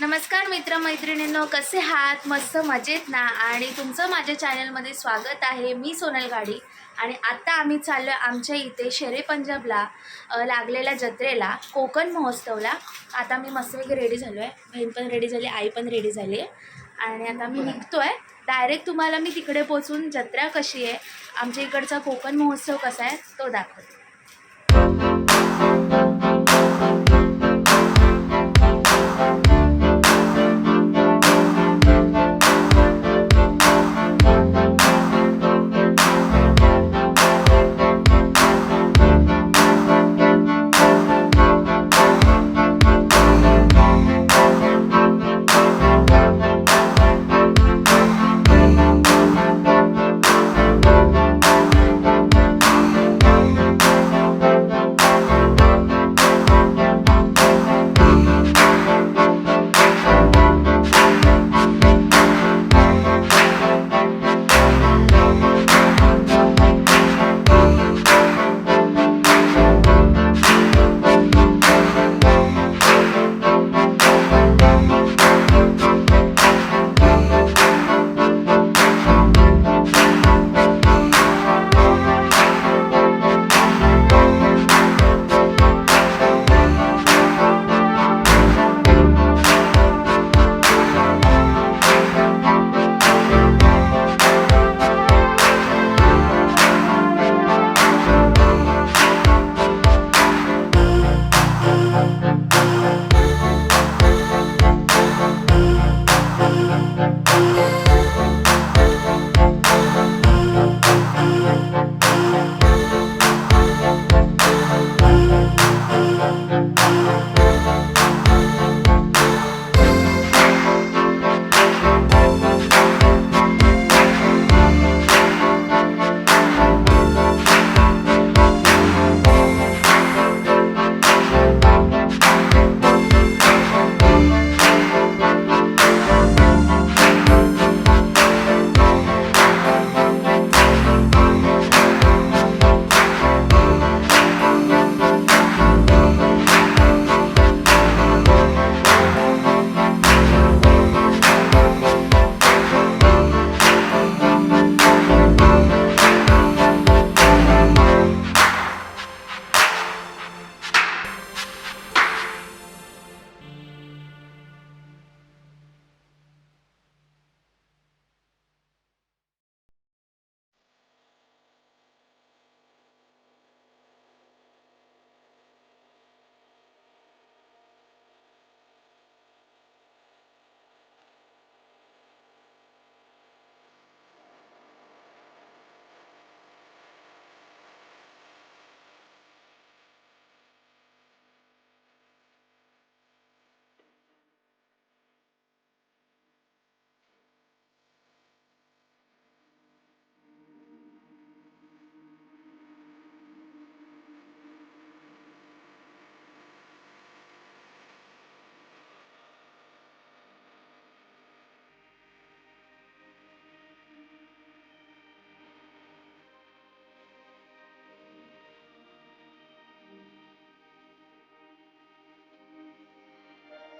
नमस्कार मित्रमैत्रिणींनो कसे आहात? मस्त मजेत ना? आणि तुमचं माझ्या चॅनलमध्ये स्वागत आहे. मी सोनल गाडी. आणि आत्ता आम्ही चाललो आहे आमच्या इथे शेरे पंजाबला लागलेल्या जत्रेला कोकण महोत्सवला. आता मी मस्तपैकी रेडी झालो आहे बहीण पण रेडी झाली आई पण रेडी झाली. आहे आणि आता मी निघतो आहे डायरेक्ट तुम्हाला मी तिकडे पोचून जत्रा कशी आहे आमच्या इकडचा कोकण महोत्सव कसा आहे तो दाखवतो.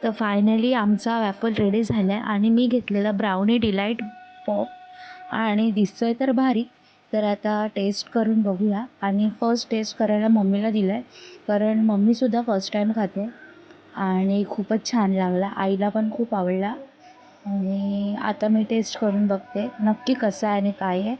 तर फायनली आमचा वॅफल रेडी झाला आहे आणि मी घेतलेला ब्राउनी डिलाईट पॉप आणि दिसतो आहे तर भारी. तर आता टेस्ट करून बघूया. आणि फर्स्ट टेस्ट करायला मम्मीला दिला आहे कारण मम्मीसुद्धा फर्स्ट टाईम खाते. आणि खूपच छान लागला. आईला पण खूप आवडला. आणि आता मी टेस्ट करून बघते. नक्की कसं आहे आणि काय आहे.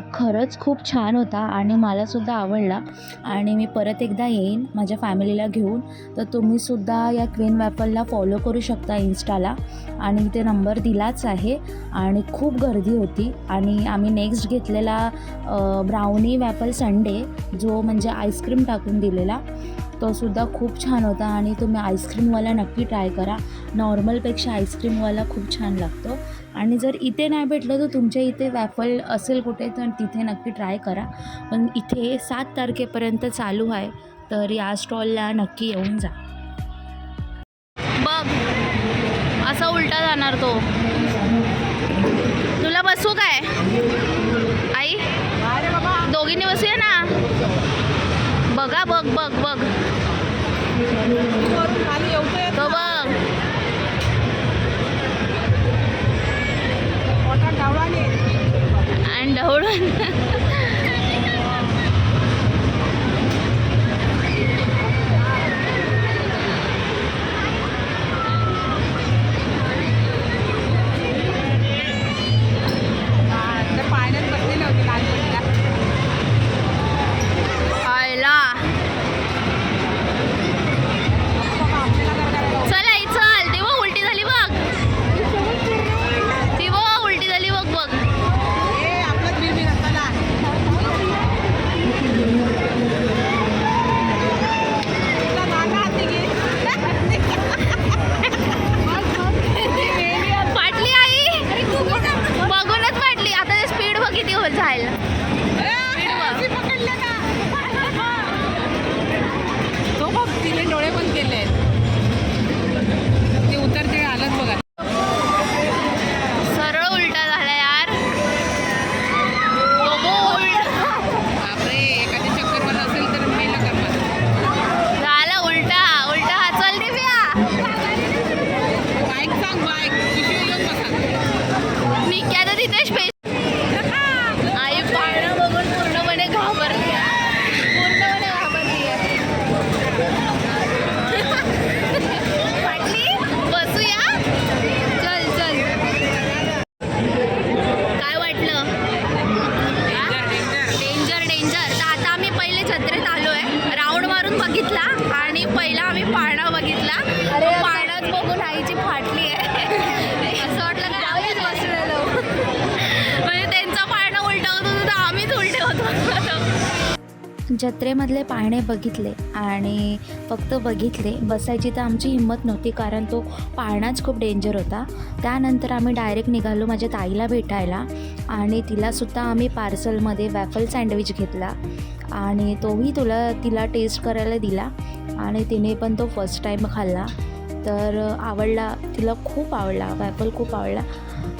तर खरंच खूप छान होता आणि मलासुद्धा आवडला. आणि मी परत एकदा येईन माझ्या फॅमिलीला घेऊन. तर तुम्हीसुद्धा या क्वीन वॅपलला फॉलो करू शकता इन्स्टाला. आणि ते नंबर दिलाच आहे. आणि खूप गर्दी होती. आणि आम्ही नेक्स्ट घेतलेला ब्राउनी वॅपल संडे जो म्हणजे आईस्क्रीम टाकून दिलेला तोसुद्धा खूप छान होता. आणि तुम्ही आईस्क्रीमवाला नक्की ट्राय करा. नॉर्मलपेक्षा आईस्क्रीमवाला खूप छान लागतो. आणि जर इथे नाही भेटलं तर तुमच्या इथे वॅफल असेल कुठे तर तिथे नक्की ट्राय करा. पण इथे सात तारखेपर्यंत चालू आहे तर या स्टॉलला नक्की येऊन जा. बघ असा उलटा जाणार तो. तुला बसू काय? आई दोघींनी बसूया ना? बघा बघ बघ बघ बघ. पाळणाच फाटली आहे. असं वाटलं की आम्हीच बसलेलो. म्हणजे त्यांचं पाळणं उलटा होत तर आम्हीच उलटे होतो जत्रेमधले पाळणे बघितले आणि फक्त बघितले बसायची तर आमची हिंमत नव्हती कारण तो पाळणाच खूप डेंजर होता. त्यानंतर आम्ही डायरेक्ट निघालो माझ्या ताईला भेटायला आणि तिलासुद्धा आम्ही पार्सलमध्ये वॅफल सँडविच घेतला आणि तोही तुला तिला टेस्ट करायला दिला आणि तिने पण तो फर्स्ट टाईम खाल्ला. तर आवडला तिला खूप आवडला वॅफल खूप आवडला.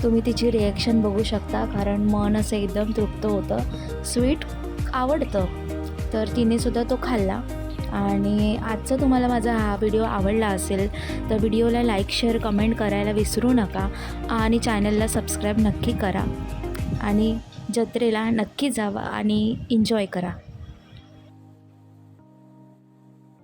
तुम्ही तिची रिॲक्शन बघू शकता कारण मन असं एकदम तृप्त होतं. स्वीट आवडतं. तर तिनेसुद्धा तो खाल्ला. आणि आजचा तुम्हाला माझा हा व्हिडिओ आवडला असेल तर व्हिडिओला लाईक शेअर कमेंट करायला विसरू नका. आणि चॅनलला सबस्क्राईब नक्की करा. आणि जत्रेला नक्की जावा आणि एन्जॉय करा.